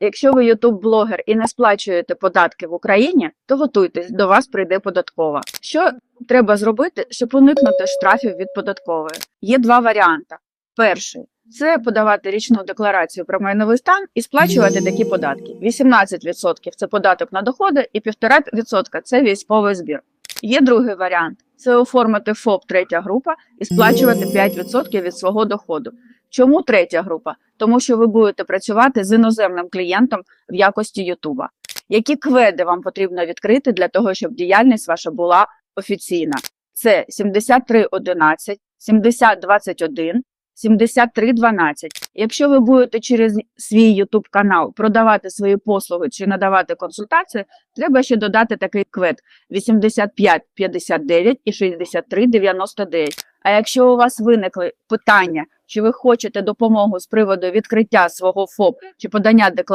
Якщо ви ютуб-блогер і не сплачуєте податки в Україні, то готуйтесь, до вас прийде податкова. Що треба зробити, щоб уникнути штрафів від податкової? Є два варіанти. Перший це подавати річну декларацію про майновий стан і сплачувати такі податки. 18% це податок на доходи, і 1,5% це військовий збір. Є другий варіант це оформити ФОП третя група і сплачувати 5% від свого доходу. Чому третя група? Тому що ви будете працювати з іноземним клієнтом в якості Ютуба. Які кведи вам потрібно відкрити для того, щоб діяльність ваша була офіційна? Це 7311, 7021, 7312. Якщо ви будете через свій YouTube канал продавати свої послуги чи надавати консультації, треба ще додати такий квет 8559 і 6399. А якщо у вас виникли питання, чи ви хочете допомогу з приводу відкриття свого ФОП чи подання декларації,